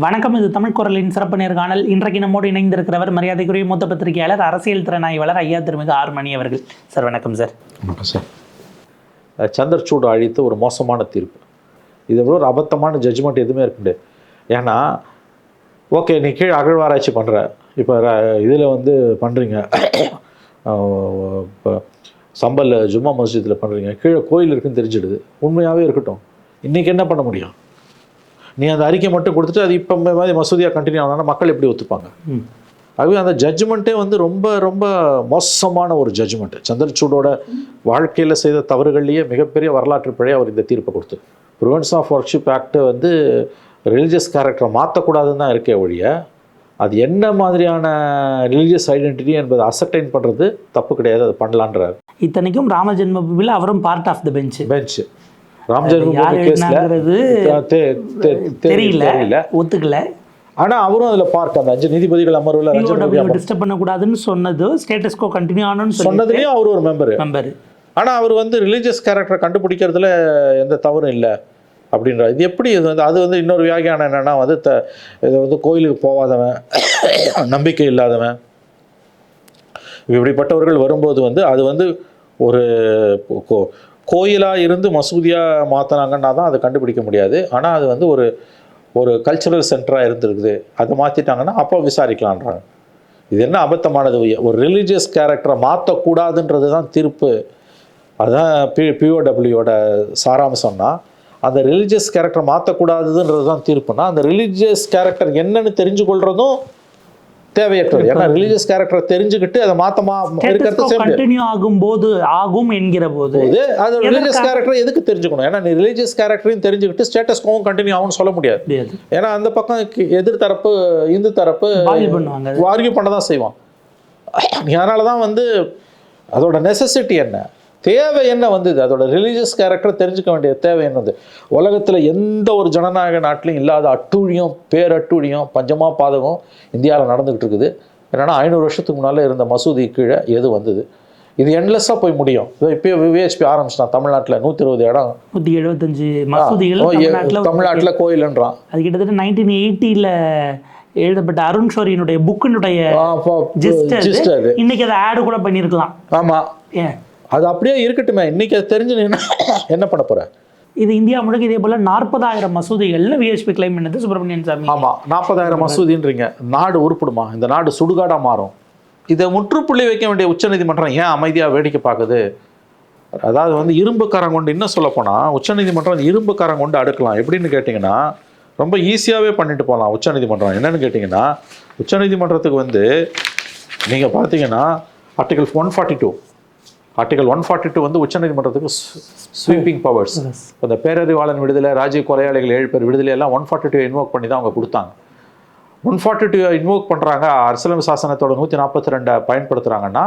வணக்கம் இது தமிழ் குரலின் சிறப்பு நேர்காணல் இன்றைக்கு நம்மோடு இணைந்திருக்கிறவர் மரியாதைக்குரிய மூத்த பத்திரிகையாளர் அரசியல் திறனாய்வாளர் ஐயா திருமிகு ஆர் அவர்கள். சார் வணக்கம் சார். வணக்கம் சார். அஹ் சந்திரசூட் அழித்த ஒரு மோசமான தீர்ப்பு. இதை விட ஒரு அபத்தமான ஜட்ஜ்மெண்ட் எதுவுமே இருக்க முடியாது. ஏன்னா ஓகே நீ கீழே அகழ்வாராய்ச்சி பண்ணுற இப்போ இதில் வந்து பண்ணுறீங்க இப்போ சம்பல் ஜும்மா மஸ்ஜிதில் பண்ணுறீங்க கீழே கோயில் இருக்குன்னு தெரிஞ்சிடுது. உண்மையாகவே இருக்கட்டும். இன்றைக்கி என்ன பண்ண முடியும்? நீ அந்த அறிக்கை மட்டும் கொடுத்துட்டு அது இப்போ மாதிரி மசூதியாக கண்டினியூ ஆனா மக்கள் எப்படி ஒத்துப்பாங்க. ஆகவே அந்த ஜட்ஜ்மெண்ட்டே வந்து ரொம்ப ரொம்ப மோசமான ஒரு ஜட்ஜ்மெண்ட் சந்திரசூடோட வாழ்க்கையில் செய்த தவறுகள்லேயே மிகப்பெரிய வரலாற்று பிழை அவர் இந்த தீர்ப்பை கொடுத்தார் ப்ரிவென்ஷன் ஆஃப் ஒர்க்ஷிப் ஆக்ட் வந்து ரிலீஜியஸ் கேரக்டரை மாற்றக்கூடாதுன்னு தான் இருக்கே ஒழிய அது என்ன மாதிரியான ரிலீஜியஸ் ஐடென்டிட்டி என்பதை அசர்டைன் பண்ணுறது தப்பு கிடையாது அது பண்ணலான்றார். இத்தனைக்கும் ராம ஜென்ம பூமியில் அவரும் part of the bench bench தெரியல ஒத்துக்கல. ஆனால் அவரும் அதில் பார்க்க அந்த அஞ்சு நீதிபதிகள் அமர்வில் டிஸ்டர்ப் பண்ணக்கூடாதுன்னு சொன்னது ஸ்டேட்டஸ் கோ கண்டினியூ ஆனு சொல்லி சொன்னதுலேயும் அவர் ஒரு மெம்பர் மெம்பர் ஆனால் அவர் வந்து ரிலீஜியஸ் கேரக்டரை கண்டுபிடிக்கிறதுல எந்த தவறும் இல்லை அப்படின்ற இது எப்படி இது வந்து அது வந்து இன்னொரு வியாகியானம் என்னென்னா வந்து த இது வந்து கோயிலுக்கு போகாதவன் நம்பிக்கை இல்லாதவன். இப்படிப்பட்டவர்கள் வரும்போது வந்து அது வந்து ஒரு கோயிலாக இருந்து மசூதியாக மாற்றினாங்கன்னா தான் அதை கண்டுபிடிக்க முடியாது. ஆனால் அது வந்து ஒரு ஒரு கல்ச்சுரல் சென்டராக இருந்திருக்குது. அதை மாற்றிட்டாங்கன்னா அப்போ விசாரிக்கலான்றாங்க இது என்ன அபத்தமானது? ஒரு ரிலீஜியஸ் கேரக்டரை மாற்றக்கூடாதுன்றது தான் தீர்ப்பு. அதுதான் பி பிஓடபிள்யூட சாராம்சம்னா அந்த ரிலீஜியஸ் கேரக்டரை மாற்றக்கூடாதுன்றது தான் தீர்ப்புனா அந்த ரிலீஜியஸ் கேரக்டர் என்னன்னு தெரிஞ்சு கொள்கிறதும் தேவையற்றது. ஏன்னா ரிலீஜியஸ் கேரக்டரை தெரிஞ்சுக்கிட்டு அதை மாற்றமா இருக்கிறது கண்டினியூ ஆகும் போது ஆகும் என்கிற போது. அது ரிலீஜியஸ் கேரக்டரை எதுக்கு தெரிஞ்சுக்கணும்? ஏன்னா நீ ரிலீஜியஸ் கேரக்டரையும் தெரிஞ்சுக்கிட்டு ஸ்டேட்டஸ்க்கும் கண்டினியூ ஆகும்னு சொல்ல முடியாது. ஏன்னா அந்த பக்கம் கி- எதிர் தரப்பு இந்து தரப்பு ஆர்கியூ பண்ண தான் செய்வான். அதனால தான் வந்து அதோட நெசசிட்டி என்ன? தேவை என்ன வந்தது? அதோட ரிலீஜியஸ் கேரக்டர் தெரிஞ்சுக்க வேண்டிய தேவை என்னது உலகத்தில் எந்த ஒரு ஜனநாயக நாட்டிலையும் இல்லாத அட்டூழியம் பேரட்டூழியம் பஞ்சமா பாதகம் இந்தியாவில் நடந்துகிட்டு இருக்குது. என்னன்னா ஐநூறு வருஷத்துக்கு முன்னால் இருந்த மசூதி கீழே எது வந்தது? இது எண்ட்லெஸ்ஸாக போய் முடியும். இப்போயே விஹெச்பி ஆரம்பிச்சிட்டான். தமிழ்நாட்டில் நூற்றி இருபது இடம். நூற்றி எழுபத்தஞ்சு மசூதிகள் தமிழ்நாட்டில் கோயிலுன்றான். அது கிட்டத்தட்ட நைன்டீன் எயிட்டியில் எழுதப்பட்ட அருண் ஷோரியினுடைய புக்கினுடைய இன்னைக்கு அதை ஆடு கூட பண்ணியிருக்கலாம் ஆமாம் ஏன்? அது அப்படியே இருக்கட்டுமே. இன்னைக்கு அது தெரிஞ்சு நீ என்ன- பண்ண போற? இது இந்தியா முழுக்க இதே போல நாற்பதாயிரம் மசூதிகள்னு விஎஸ்பி கிளைம் பண்ணது சுப்பிரமணியன் சாமி. ஆமா நாற்பதாயிரம் மசூதின்றீங்க. நாடு உருப்படுமா? இந்த நாடு சுடுகாடா மாறும். இதை முற்றுப்புள்ளி வைக்க வேண்டிய உச்சநீதிமன்றம் ஏன் அமைதியா வேடிக்கை பார்க்குது? அதாவது வந்து இரும்பு கரம் கொண்டு இன்னும் சொல்ல போனா உச்சநீதிமன்றம் அந்த இரும்பு கரம் கொண்டு அடுக்கலாம். எப்படின்னு கேட்டிங்கன்னா ரொம்ப ஈஸியாகவே பண்ணிட்டு போகலாம் உச்சநீதிமன்றம். என்னன்னு கேட்டிங்கன்னா உச்சநீதிமன்றத்துக்கு வந்து நீங்க பார்த்தீங்கன்னா article one forty two article one forty two வந்து உச்சநீதிமன்றத்துக்கு ஸ்வீப்பிங் பவர்ஸ் இந்த பேரறிவாளன் விடுதலை ராஜீவ் கொலையாளிகள் ஏழு பேர் விடுதலை எல்லாம் ஒன் ஃபார்ட்டி டூ இன்வோக் பண்ணி தான் அவங்க கொடுத்தாங்க. ஒன் ஃபார்ட்டி டூ இன்வோக் பண்ணுறாங்க அரசியலமைப்பு சாசனத்தோட நூற்றி நாற்பத்தி ரெண்டை பயன்படுத்துகிறாங்கன்னா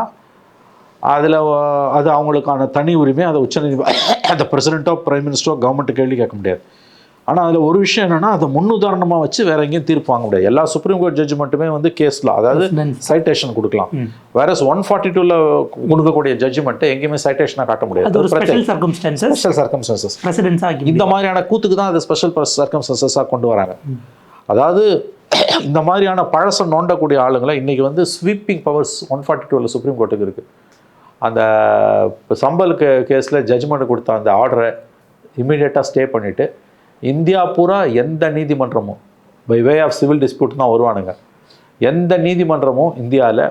அதில் அது அவங்களுக்கான தனி உரிமை அதை உச்சநீதி அந்த பிரசிடென்ட்டோ பிரைம் மினிஸ்டரோ கவர்மெண்ட் கேள்வி கேட்க முடியாது. ஆனால் அதில் ஒரு விஷயம் என்னன்னா அதை முன்னுதாரணமாக வச்சு வேற எங்கேயும் தீர்ப்பு வாங்க முடியாது. எல்லா சுப்ரீம் கோர்ட் ஜட்ஜ்மெண்ட்டுமே வந்து கேஸில் அதாவது. சைட்டேஷன் கொடுக்கலாம். வேற ஒன் ஃபார்ட்டி டூவில் கொடுக்கக்கூடிய ஜட்ஜ்மெண்ட்டை எங்கேயுமே சைட்டேஷனாக காட்ட முடியாது. ஒரு ஸ்பெஷல் சர்க்கம்ஸ்டன்சஸ் இந்த மாதிரியான கூத்துக்கு தான் அது ஸ்பெஷல் சர்க்கம்ஸ்டன்சஸாக கொண்டு வராங்க. அதாவது இந்த மாதிரியான பழசம் நோண்டக்கூடிய ஆளுங்களை இன்னைக்கு வந்து ஸ்வீப்பிங் பவர்ஸ் ஒன் ஃபார்ட்டி டூவில் சுப்ரீம் கோர்ட்டுக்கு இருக்குது அந்த இப்ப சம்பலுக்கு கேஸில் ஜட்ஜ்மெண்ட் கொடுத்த அந்த ஆர்டரை இமீடியட்டாக ஸ்டே பண்ணிவிட்டு இந்தியா பூரா எந்த நீதிமன்றமும் by way of civil dispute தான் வருவானுங்க. எந்த நீதிமன்றமும் இந்தியாவில்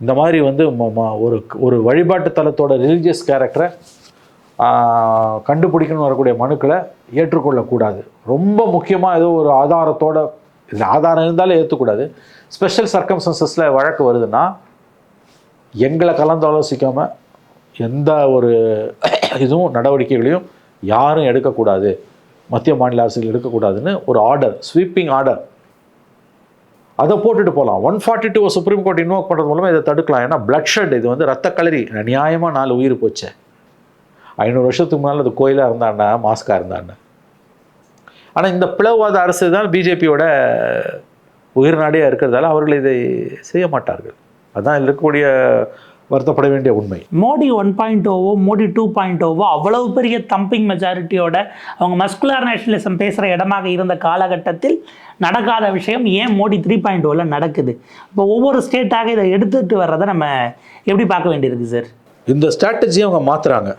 இந்த மாதிரி வந்து ஒரு ஒரு வழிபாட்டு தலத்தோட ரிலீஜியஸ் கேரக்டரை கண்டுபிடிக்கணும்னு வரக்கூடிய மனுக்களை ஏற்றுக்கொள்ளக்கூடாது. ரொம்ப முக்கியமாக ஏதோ ஒரு ஆதாரத்தோட இது ஆதாரம் இருந்தாலும் ஏற்றுக்கூடாது ஸ்பெஷல் சர்க்கம்சன்சஸில் வழக்கு வருதுன்னா எங்களை கலந்தாலோசிக்காம எந்த ஒரு இதுவும் நடவடிக்கைகளையும் யாரும் எடுக்கக்கூடாது. மத்திய மாநில அரசுகள் எடுக்கக்கூடாதுன்னு ஒரு ஆர்டர் ஸ்வீப்பிங் ஆர்டர் அதை போட்டுட்டு போகலாம் one forty two supreme court invoke பண்ணுறது மூலமாக இதை தடுக்கலாம். ஏன்னா பிளட் ஷெட் இது வந்து ரத்த களரி நியாயமாக நாலு உயிர் போச்சு. ஐநூறு வருஷத்துக்கு முன்னால் அது கோயிலாக இருந்தாண்ணா மாஸ்காக இருந்தாண்ணா ஆனால் இந்த பிளவாத அரசு தான் பிஜேபியோட உயிர்நாடியாக இருக்கிறதால அவர்கள் இதை செய்ய மாட்டார்கள். அதுதான் இருக்கக்கூடிய வருத்தப்பட வேண்டிய உண்மை. Modi one point oh Modi two point oh அவ்வளவு பெரிய தம்பிங் மெஜாரிட்டியோட அவங்க மஸ்குலர் நேஷனலிசம் பேசுகிற இடமாக இருந்த காலகட்டத்தில் நடக்காத விஷயம் ஏன் மோடி த்ரீ பாயிண்ட் ஓவில் நடக்குது? இப்போ ஒவ்வொரு ஸ்டேட்டாக இதை எடுத்துகிட்டு வர்றதை நம்ம எப்படி பார்க்க வேண்டியிருக்கு சார் இந்த ஸ்ட்ராட்டஜியை அவங்க மாற்றுறாங்க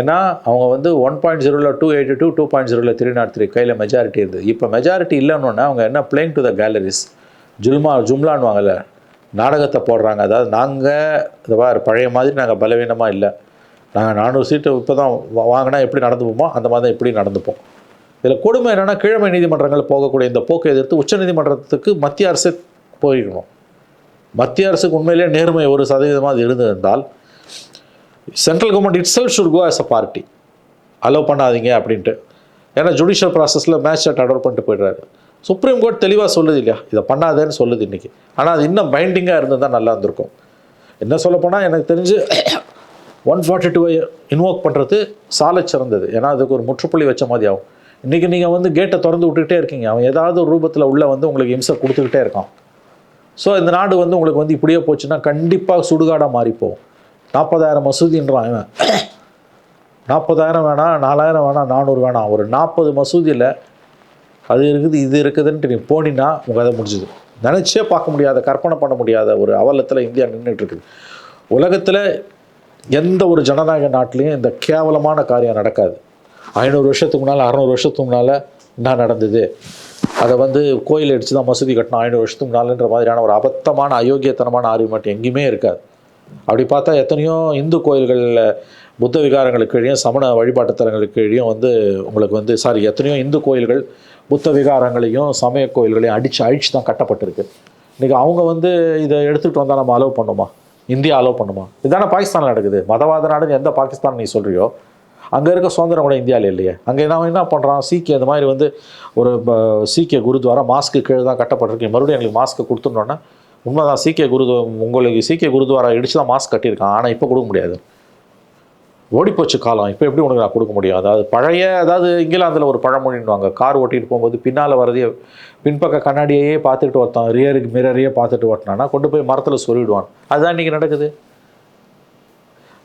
ஏன்னா அவங்க வந்து ஒன் பாயிண்ட் ஜீரோவில் two eighty two two point ஜீரோவில் த்ரீ நாட் த்ரீ கையில் மெஜாரிட்டி இருந்தது. இப்போ மெஜாரிட்டி இல்லைன்னு அவங்க என்ன பிளேங் டு த கேலரிஸ் ஜுல்மா ஜும்லான்வாங்கல்ல நாடகத்தை போடுறாங்க. அதாவது நாங்கள் இதுவா பழைய மாதிரி நாங்கள் பலவீனமாக இல்லை. நாங்கள் நானூறு சீட்டு இப்போ தான் வாங்கினா எப்படி நடந்துப்போமோ அந்த மாதிரி தான் எப்படி நடந்துப்போம். இதில் கொடுமை என்னென்னா கீழமை நீதிமன்றங்கள் போகக்கூடிய இந்த போக்கை எதிர்த்து உச்சநீதிமன்றத்துக்கு மத்திய அரசு போயிருக்கணும் மத்திய அரசுக்கு உண்மையிலேயே நேர்மை ஒரு சதவீதமாக அது இருந்திருந்தால் central government itself should go as a party allow பண்ணாதீங்க அப்படின்ட்டு. ஏன்னா ஜுடிஷியல் ப்ராசஸில் மேட்ச் சாட் பண்ணிட்டு போயிடுறாரு. சுப்ரீம் கோர்ட் தெளிவாக சொல்லுது இல்லையா? இதை பண்ணாதேன்னு சொல்லுது இன்றைக்கி ஆனால் அது இன்னும் பைண்டிங்காக இருந்தால் தான் நல்லா இருந்திருக்கும். என்ன சொல்லப்போனால் எனக்கு தெரிஞ்சு ஒன் ஃபார்ட்டி டூ இன்வோக் பண்ணுறது சாலை சிறந்தது. ஏன்னா அதுக்கு ஒரு முற்றுப்புள்ளி வச்ச மாதிரி ஆகும். இன்றைக்கி நீங்கள் வந்து கேட்டை திறந்து விட்டுக்கிட்டே இருக்கீங்க. அவன் ஏதாவது ஒரு ரூபத்தில் உள்ளே வந்து உங்களுக்கு இம்சை கொடுத்துக்கிட்டே இருக்கான். ஸோ இந்த நாடு வந்து உங்களுக்கு வந்து இப்படியே போச்சுன்னா கண்டிப்பாக சுடுகாடாக மாறிப்போம் நாற்பதாயிரம் மசூதின்றான் இவன். நாற்பதாயிரம் வேணாம் நாலாயிரம் வேணாம் நானூறு வேணாம் ஒரு நாற்பது மசூதியில் அது இருக்குது இது இருக்குதுன்ட்டு நீ போனீன்னா உங்கள் கதை முடிஞ்சுது. நினச்சே பார்க்க முடியாத கற்பனை பண்ண முடியாத ஒரு அவலத்தில் இந்தியா நின்றுட்டு இருக்குது உலகத்தில் எந்த ஒரு ஜனநாயக நாட்டிலையும் இந்த கேவலமான காரியம் நடக்காது. ஐநூறு வருஷத்துக்கு முன்னால் அறநூறு வருஷத்துக்கு முன்னால் என்ன நடந்தது? அதை வந்து கோயில் அடித்து தான் மசூதி கட்டணும் ஐநூறு வருஷத்துக்கு முன்னாலன்ற மாதிரியான ஒரு அபத்தமான அயோக்கியத்தனமான ஆர்குமெண்ட் எங்கேயுமே இருக்காது. அப்படி பார்த்தா எத்தனையோ இந்து கோயில்களில் புத்த விகாரங்களுக்கு கீழேயும் சமண வழிபாட்டுத்தலங்களுக்கு கீழேயும் வந்து உங்களுக்கு வந்து சாரி எத்தனையோ இந்து கோயில்கள் புத்த விகாரங்களையும் சமய கோயில்களையும் அடித்து அழிச்சு தான் கட்டப்பட்டிருக்கு. இன்றைக்கி அவங்க வந்து இதை எடுத்துகிட்டு வந்தால் நம்ம அலோவ் பண்ணுமா? இந்தியா அலோவ் பண்ணுமா? இதுதானே பாகிஸ்தானில் நடக்குது. மதவாத நாடுன்னு எந்த பாகிஸ்தான் நீ சொல்கிறியோ அங்கே இருக்க சுதந்திரம் கூட இந்தியாவில் இல்லையே. அங்கே என்ன என்ன பண்ணுறான் சீக்கிய இந்த மாதிரி வந்து ஒரு ப- சீக்கிய குருத்வாரா மாஸ்க்கு கீழே தான் கட்டப்பட்டிருக்கு. மறுபடியும் எங்களுக்கு மாஸ்க்கு கொடுத்துட்டோன்னா உண்மைதான் சீக்கிய குரு உங்களுக்கு சீக்கிய குருத்வாரா இடிச்சு தான் மாஸ்க் கட்டியிருக்கான். ஆனால் இப்போ கொடுக்க முடியாது. ஓடிப்போச்சு காலம். இப்போ எப்படி உனக்கு நான் கொடுக்க முடியும்? அதாவது பழைய அதாவது இங்கிலாந்தில் ஒரு பழமொழின்னுவாங்க. கார் ஓட்டிட்டு போகும்போது பின்னால் வரதையே பின்பக்க கண்ணாடியையே பார்த்துட்டு ஒருத்தான் ரியருக்கு மிரரையே பார்த்துட்டு ஓட்டினான்னா கொண்டு போய் மரத்தில் சொல்லிவிடுவான் அதுதான் இன்றைக்கி நடக்குது.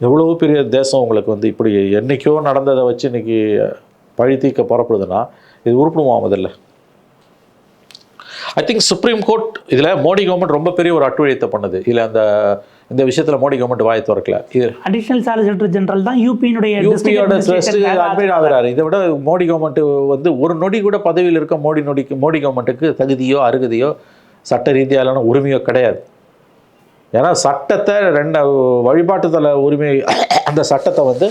எவ்வளோ பெரிய தேசம் உங்களுக்கு வந்து இப்படி என்னைக்கோ நடந்ததை வச்சு இன்னைக்கு பழி தீர்க்க புறப்படுதுன்னா இது உருப்பிடுமா முதல்ல? ஐ திங்க் சுப்ரீம் கோர்ட் இதில் மோடி கவர்மெண்ட் ரொம்ப பெரிய ஒரு அட்டுழியத்தை பண்ணுது. இதில் அந்த இந்த விஷயத்தில் மோடி கவர்மெண்ட் வாய் திறக்கல. இது அடிஷனல் சாலிசிட்டர் ஜெனரல் தான் யூபியினுடைய யூபியோட அட்மிட் ஆகிறாரு. இதை விட மோடி கவர்மெண்ட் வந்து ஒரு நொடி கூட பதவியில் இருக்க மோடி நொடிக்கு மோடி கவர்மெண்ட்டுக்கு தகுதியோ அருகதையோ சட்ட ரீதியாலான உரிமையோ கிடையாது. ஏன்னா சட்டத்தை ரெண்டு வழிபாட்டுதல உரிமை அந்த சட்டத்தை வந்து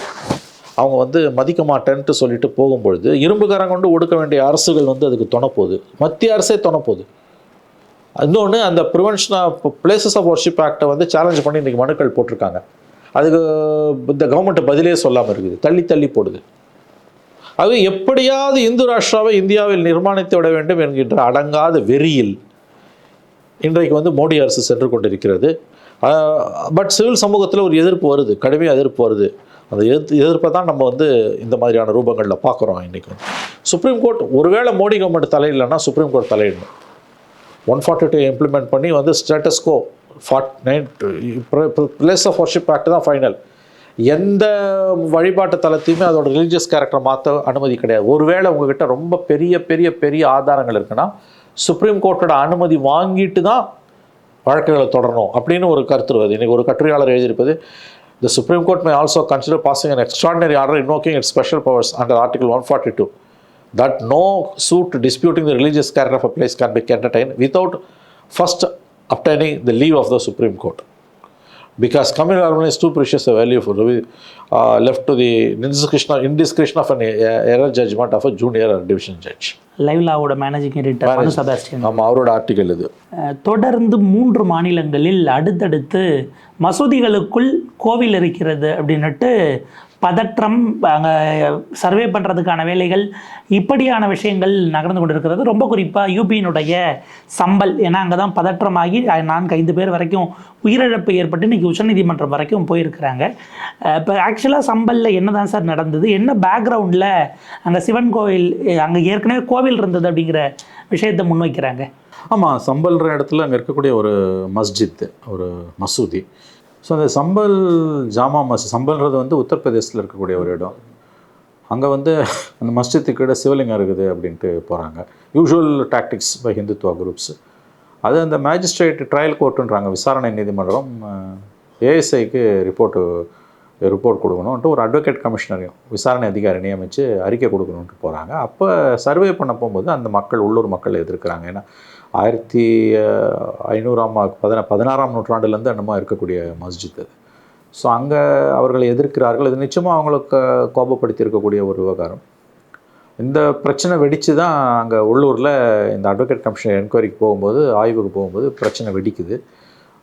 அவங்க வந்து மதிக்க மாட்டேன்ட்டு சொல்லிட்டு போகும்பொழுது இரும்புக்காரன் கொண்டு ஒடுக்க வேண்டிய அரசுகள் வந்து அதுக்கு துணைப்போகுது மத்திய அரசே துணைப்போகுது இன்னொன்று அந்த prevention of places of worship ஆக்டை வந்து சேலஞ்ச் பண்ணி இன்றைக்கி மனுக்கள் போட்டிருக்காங்க. அதுக்கு இந்த கவர்மெண்ட்டு பதிலே சொல்லாமல் இருக்குது. தள்ளி தள்ளி போடுது. அது எப்படியாவது இந்து ராஷ்டிராவை இந்தியாவில் நிர்மாணித்து விட வேண்டும் என்கின்ற அடங்காத வெறியில் இன்றைக்கு வந்து மோடி அரசு சென்று கொண்டிருக்கிறது. பட் சிவில் சமூகத்தில் ஒரு எதிர்ப்பு வருது. கடுமையாக எதிர்ப்பு வருது. அந்த எதிர்த்து எதிர்ப்பை தான் நம்ம வந்து இந்த மாதிரியான ரூபங்களில் பார்க்குறோம் இன்றைக்கி வந்து. சுப்ரீம் கோர்ட் ஒருவேளை மோடி கவர்மெண்ட் தலையிடலைன்னா சுப்ரீம் கோர்ட் தலையிடணும். ஒன் ஃபார்ட்டி டூ இம்ப்ளிமெண்ட் பண்ணி வந்து status quo forty nine place of worship act தான் ஃபைனல் எந்த வழிபாட்டு தலத்தையுமே அதோட ரிலீஜியஸ் கேரக்டர் மாற்ற அனுமதி கிடையாது. ஒருவேளை உங்ககிட்ட ரொம்ப பெரிய பெரிய பெரிய ஆதாரங்கள் இருக்குன்னா சுப்ரீம் கோர்ட்டோட அனுமதி வாங்கிட்டு தான் வழக்குகளை தொடரணும் அப்படின்னு ஒரு கருத்து வருது. இன்றைக்கி ஒரு கட்டுரையாளர் எழுதியிருப்பது the supreme court may also consider passing an extraordinary order invoking its special powers under article one forty two that no suit disputing the religious character of a place can be entertained without first obtaining the leave of the Supreme Court. Because communal harmony is too precious a value for to be uh, left to the indiscretion, indiscretion of an error judgment of a junior or division judge. லைவ்லாவோட managing editor Manu Sebastian ஆமாம் அவரோட article இது தொடர்ந்து மூன்று மாநிலங்களில் அடுத்தடுத்து மசூதிகளுக்குள் கோவில் இருக்கிறது அப்படின்னுட்டு பதற்றம் அங்கே சர்வே பண்ணுறதுக்கான வேலைகள் இப்படியான விஷயங்கள் நகர்ந்து கொண்டிருக்கிறது. ரொம்ப குறிப்பாக யூபியினுடைய சம்பல். ஏன்னா அங்கே தான் பதற்றமாகி நான்கு ஐந்து பேர் வரைக்கும் உயிரிழப்பு ஏற்பட்டு இன்றைக்கி உச்சநீதிமன்றம் வரைக்கும் போயிருக்கிறாங்க. இப்போ ஆக்சுவலாக சம்பலில் என்ன தான் சார் நடந்தது? என்ன பேக்ரவுண்டில் அங்கே சிவன் கோவில் அங்கே ஏற்கனவே கோவில் இருந்தது அப்படிங்கிற விஷயத்தை முன்வைக்கிறாங்க? ஆமாம் சம்பல்ன்ற இடத்துல அங்கே இருக்கக்கூடிய ஒரு மஸ்ஜித் ஒரு மசூதி. ஸோ அந்த சம்பல் ஜாமா மஸ்ஜித் சம்பல்ன்றது வந்து உத்தரப்பிரதேசத்தில் இருக்கக்கூடிய ஒரு இடம். அங்கே வந்து அந்த மஸ்ஜித்துக்கிட்ட சிவலிங்கம் இருக்குது அப்படின்ட்டு போகிறாங்க usual tactics by Hindutva groups அது அந்த மேஜிஸ்ட்ரேட் ட்ரையல் கோர்ட்டுன்றாங்க விசாரணை நீதிமன்றம். ஏஎஸ்ஐக்கு ரிப்போர்ட்டு ரிப்போர்ட் கொடுக்கணுன்ட்டு ஒரு அட்வொகேட் கமிஷனரையும் விசாரணை அதிகாரி நியமித்து அறிக்கை கொடுக்கணுன்ட்டு போகிறாங்க அப்போ சர்வே பண்ண போகும்போது அந்த மக்கள் உள்ளூர் மக்கள் எதிர்க்கிறாங்க. ஏன்னா ஆயிரத்தி ஐநூறாம் பதின பதினாறாம் நூற்றாண்டுலேருந்து என்னமோ இருக்கக்கூடிய மஸ்ஜித் அது. ஸோ அங்கே அவர்களை எதிர்க்கிறார்கள். இது நிச்சயமாக அவங்களுக்கு கோபப்படுத்தி இருக்கக்கூடிய ஒரு விவகாரம். இந்த பிரச்சனை வெடித்து தான் அங்கே உள்ளூரில் இந்த அட்வொகேட் கமிஷன் என்கொயரிக்கு போகும்போது ஆய்வுக்கு போகும்போது பிரச்சனை வெடிக்குது.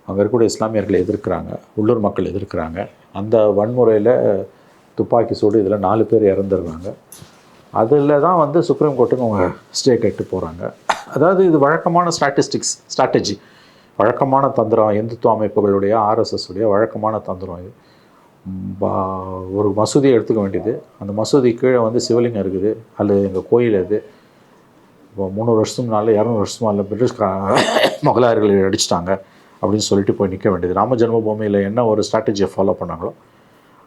அங்கே இருக்கக்கூடிய இஸ்லாமியர்களை எதிர்க்கிறாங்க உள்ளூர் மக்கள் எதிர்க்கிறாங்க. அந்த வன்முறையில் துப்பாக்கி சூடு இதில் நாலு பேர் இறந்துடுறாங்க அதில் தான் வந்து சுப்ரீம் கோர்ட்டுக்கு அவங்க ஸ்டே கேட்டு போகிறாங்க அதாவது இது வழக்கமான ஸ்டாட்டிஸ்டிக்ஸ் ஸ்ட்ராட்டஜி வழக்கமான தந்திரம் இந்துத்துவ அமைப்புகளுடைய ஆர்எஸ்எஸ் உடைய வழக்கமான தந்திரம் இது. பா- ஒரு மசூதியை எடுத்துக்க வேண்டியது. அந்த மசூதி கீழே வந்து சிவலிங்கம் இருக்குது. அல்லது எங்கள் கோயில் அது. இப்போ முந்நூறு வருஷம்னால இரநூறு வருஷமா இல்லை பிரிட்டிஷ்காரங்க முகலாயர்கள் அடிச்சிட்டாங்க. அப்படின்னு சொல்லிட்டு போய் நிற்க வேண்டியது. ராம ஜென்மபூமியில் என்ன ஒரு ஸ்ட்ராட்டஜியை ஃபாலோ பண்ணாங்களோ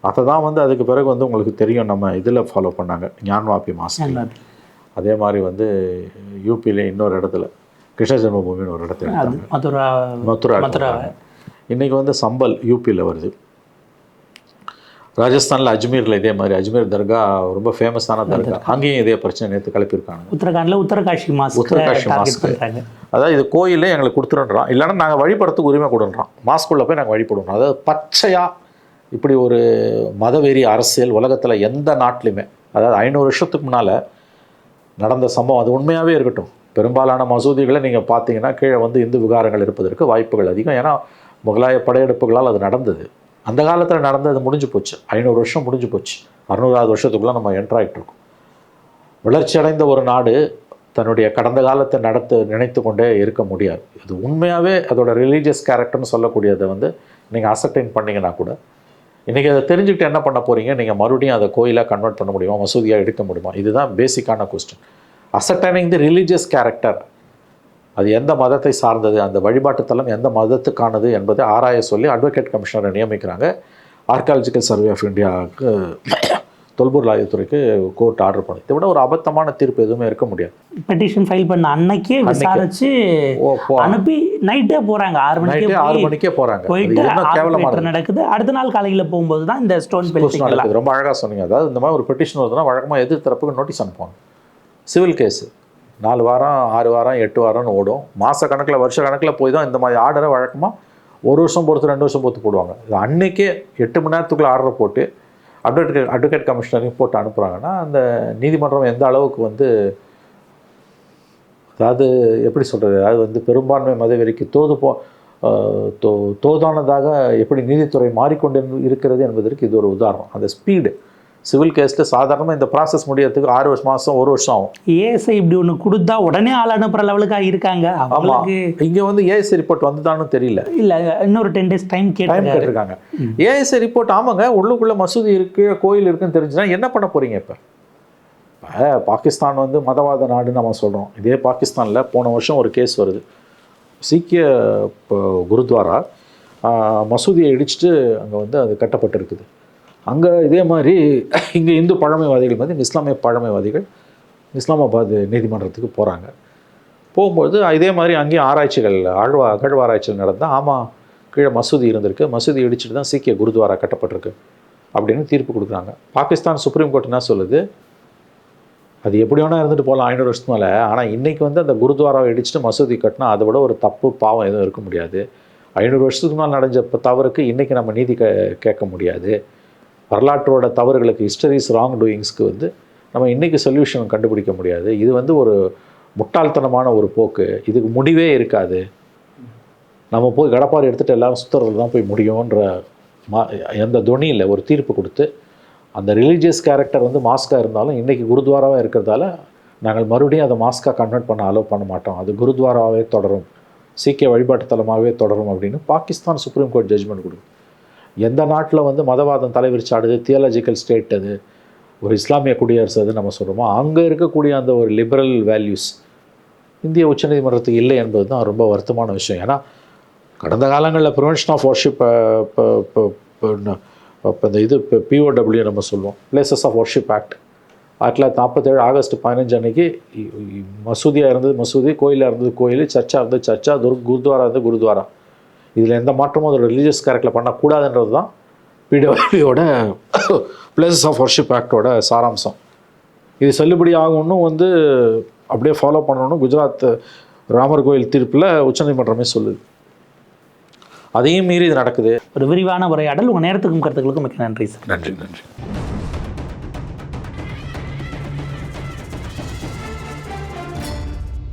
அதை தான் வந்து அதுக்கு பிறகு வந்து உங்களுக்கு தெரியும் நம்ம இதில் ஃபாலோ பண்ணாங்க. ஞான்வாபி மாஸ்டர். அதே மாதிரி வந்து யூபியில் இன்னொரு இடத்துல கிருஷ்ண ஜென்மபூமின்னு ஒரு இடத்துல மதுரா மதுரா இன்றைக்கி வந்து சம்பல் யூபியில் வருது. ராஜஸ்தானில் அஜ்மீரில் இதே மாதிரி. அஜ்மீர் தர்கா ரொம்ப ஃபேமஸான தர்கா. அங்கேயும் இதே பிரச்சனை நேற்று கிளப்பியிருக்காங்க உத்தரகாண்ட்ல உத்தரகாஷி மாஸ்க் உத்தரகாஷி மாஸ்க். அதாவது இது கோயிலே எங்களுக்கு கொடுத்துருன்றான் இல்லைன்னா நாங்கள் வழிபடுறதுக்கு உரிமை கொடுன்றோம். மாஸ்குள்ளே போய் நாங்கள் வழிபடுறோம் அதாவது பச்சையாக இப்படி ஒரு மதவெறி அரசியல் உலகத்தில் எந்த நாட்டிலையுமே அதாவது ஐநூறு வருஷத்துக்கு முன்னால் நடந்த சம்பவம் அது உண்மையாகவே இருக்கட்டும். பெரும்பாலான மசூதிகளை நீங்கள் பார்த்தீங்கன்னா கீழே வந்து இந்து விகாரங்கள் இருப்பதற்கு வாய்ப்புகள் அதிகம். ஏன்னா முகலாய படையெடுப்புகளால் அது நடந்தது. அந்த காலத்தில் நடந்தது முடிஞ்சு போச்சு. ஐநூறு வருஷம் முடிஞ்சு போச்சு. அறுநூறாவது வருஷத்துக்குள்ளே நம்ம என்ட்ரு ஆகிட்டு இருக்கோம். வளர்ச்சி அடைந்த ஒரு நாடு தன்னுடைய கடந்த காலத்தை நடத்த நினைத்து கொண்டே இருக்க முடியாது. இது உண்மையாகவே அதோட ரிலீஜியஸ் கேரக்டர்னு சொல்லக்கூடியதை வந்து நீங்கள் அசர்டைன் பண்ணிங்கன்னா கூட இன்றைக்கி அதை தெரிஞ்சுக்கிட்டு என்ன பண்ண போகிறீங்க நீங்கள் மறுபடியும் அதை கோயிலாக கன்வெர்ட் பண்ண முடியுமா? மசூதியாக எடுக்க முடியுமா? இதுதான் பேசிக்கான question ascertaining the religious character அது எந்த மதத்தை சார்ந்தது அந்த வழிபாட்டு தலம் எந்த மதத்துக்கானது என்பதை ஆராய சொல்லி அட்வொகேட் கமிஷனரை நியமிக்கிறாங்க. ஆர்காலஜிக்கல் சர்வே ஆஃப் இந்தியாவுக்கு தொல்பொருள் ஆய்வுத்துறைக்கு கோர்ட் ஆர்டர் பண்ணி இதை விட ஒரு அபத்தமான தீர்ப்பு எதுவுமே இருக்க முடியாது. பெட்டிஷன் ஃபைல் பண்ண அன்னைக்கே விசாரிச்சு அனுப்பி நைட்டே போறாங்க ஆறு மணிக்கே ஆறு மணிக்கே போகிறாங்க அது போயிட்டு கேவலமாக நடக்குது. அடுத்த நாள் காலையில போகும்போது தான் இந்த ஸ்டோன் நடக்குது. ரொம்ப அழகாக சொன்னீங்க. அதாவது இந்த மாதிரி ஒரு பெட்டிஷன் வருதுன்னா வழக்கமாக எதிர் தரப்புக்கு நோட்டீஸ் அனுப்புவாங்க. சிவில் கேஸு நாலு வாரம் ஆறு வாரம் எட்டு வாரம்னு ஓடும். மாத கணக்கில் வருஷ கணக்கில் போய் தான் இந்த மாதிரி ஆர்டரை வழக்கமாக ஒரு வருஷம் பொறுத்து ரெண்டு வருஷம் பொறுத்து போடுவாங்க. இது அன்றைக்கே எட்டு மணி நேரத்துக்குள்ளே ஆர்டர் போட்டு அட்வொகேட் அட்வொகேட் கமிஷனரையும் போட்டு அனுப்புகிறாங்கன்னா அந்த நீதிமன்றம் எந்த அளவுக்கு வந்து அதாவது எப்படி சொல்கிறது அதாவது வந்து பெரும்பான்மை மதவெறிக்கு தோது போ தோ தோதானதாக எப்படி நீதித்துறை மாறிக்கொண்டு இருக்கிறது என்பதற்கு இது ஒரு உதாரணம். அந்த ஸ்பீடு சிவில் கேஸில் சாதாரணமாக இந்த ப்ராசஸ் முடியறதுக்கு ஆறு வருஷம் மாதம் ஒரு வருஷம் ஆகும். ஏஎஸ்ஐ இப்படி ஒண்ணு கொடுத்தா உடனே ஆள் அனுப்புற லெவலுக்கு இருக்காங்க ஆமாம் இங்கே வந்து ஏஎஸ்சி ரிப்போர்ட் வந்துதான்னு தெரியல. இல்ல இன்னொரு டென் டேஸ் டைம் டைம் கேட்டிருக்காங்க. ஏஎஸ்சி ரிப்போர்ட் ஆமாங்க உள்ளுக்குள்ளே மசூதி இருக்கு கோயில் இருக்குன்னு தெரிஞ்சுன்னா என்ன பண்ண போறீங்க இப்போ? இப்போ பாகிஸ்தான் வந்து மதவாத நாடுன்னு நம்ம சொல்கிறோம் இதே பாகிஸ்தானில் போன வருஷம் ஒரு கேஸ் வருது. சீக்கிய குருத்வாரா மசூதியை இடிச்சிட்டு அங்கே வந்து அது கட்டப்பட்டிருக்குது. அங்கே இதே மாதிரி இங்கே இந்து பழமைவாதிகள் வந்து இஸ்லாமிய பழமைவாதிகள் இஸ்லாமாபாத் நீதிமன்றத்துக்கு போகிறாங்க போகும்போது இதே மாதிரி அங்கேயும் ஆராய்ச்சிகள் ஆழ்வா அகழ்வாராய்ச்சிகள் நடந்தால் ஆமாம் கீழே மசூதி இருந்திருக்கு. மசூதி இடிச்சிட்டு தான் சீக்கிய குருத்வாரா கட்டப்பட்டிருக்கு அப்படின்னு தீர்ப்பு கொடுக்குறாங்க. பாகிஸ்தான் சுப்ரீம் கோர்ட் என்ன சொல்லுது? அது எப்படி வேணால் இருந்துட்டு போகலாம் ஐநூறு வருஷத்துக்கு மேலே. ஆனால் இன்றைக்கி வந்து அந்த குருத்வாராவை இடிச்சிட்டு மசூதி கட்டினா அதை விட ஒரு தப்பு பாவம் எதுவும் இருக்க முடியாது. ஐநூறு வருஷத்துக்கு மேலே நடந்த தவறுக்கு இன்றைக்கி நம்ம நீதி கே கேட்க முடியாது. வரலாற்றோட தவறுகளுக்கு ஹிஸ்டரிஸ் ராங் டூயிங்ஸ்க்கு வந்து நம்ம இன்றைக்கி சொல்யூஷன் கண்டுபிடிக்க முடியாது. இது வந்து ஒரு முட்டாள்தனமான ஒரு போக்கு. இதுக்கு முடிவே இருக்காது. நம்ம போய் கடப்பாறை எடுத்துகிட்டு எல்லாரும் சுற்றுறது தான் போய் முடியுன்ற மா எந்த துணியில் ஒரு தீர்ப்பு கொடுத்து அந்த ரிலீஜியஸ் கேரக்டர் வந்து மாஸ்காக இருந்தாலும் இன்றைக்கி குருத்வாராவாக இருக்கிறதால நாங்கள் மறுபடியும் அதை மாஸ்காக கன்வெர்ட் பண்ண அலோவ் பண்ண மாட்டோம். அது குருத்வாராவே தொடரும். சீக்கிய வழிபாட்டு தலமாகவே தொடரும் அப்படின்னு பாகிஸ்தான் சுப்ரீம் கோர்ட் ஜட்ஜ்மெண்ட் கொடுக்கும். எந்த நாட்டில் வந்து மதவாதம் தலைவிரிச்சாடுது தியாலஜிக்கல் ஸ்டேட் அது. ஒரு இஸ்லாமிய குடியரசு அது நம்ம சொல்கிறோமோ அங்கே இருக்கக்கூடிய அந்த ஒரு லிபரல் வேல்யூஸ் இந்திய உச்சநீதிமன்றத்துக்கு இல்லை என்பது தான் ரொம்ப வருத்தமான விஷயம். ஏன்னா கடந்த காலங்களில் ப்ரிவென்ஷன் ஆஃப் ஒர்ஷிப் இப்போ இந்த இது இப்போ பிஓடபிள்யூ நம்ம சொல்லுவோம். பிளேசஸ் ஆஃப் ஒர்ஷிப் ஆக்ட் ஆயிரத்தி தொள்ளாயிரத்தி நாற்பத்தேழு ஆகஸ்ட் பதினஞ்சு அன்னைக்கு மசூதியாக இருந்தது மசூதி கோயிலாக இருந்தது கோயில் சர்ச்சாக இருந்தது சர்ச்சா துர் குருத்வாரா இருந்தது குருத்வாரா. இதில் எந்த மாற்றமும் அதோட ரிலீஜியஸ் கேரக்டரில் பண்ணக்கூடாதுன்றது தான் பிடபிள்யூட பிளேசஸ் ஆஃப் ஒர்ஷிப் ஆக்டோட சாராம்சம். இது செல்லுபடி ஆகும்னு வந்து அப்படியே ஃபாலோ பண்ணணும்னு குஜராத் ராமர் கோயில் தீர்ப்பில் உச்சநீதிமன்றமே சொல்லுது. அதையும் மீறி இது நடக்குது. ஒரு விரிவான உரையாடல். உங்கள் நேரத்துக்கும் கருத்துக்களுக்கும் மிக்க நன்றி சார். நன்றி நன்றி.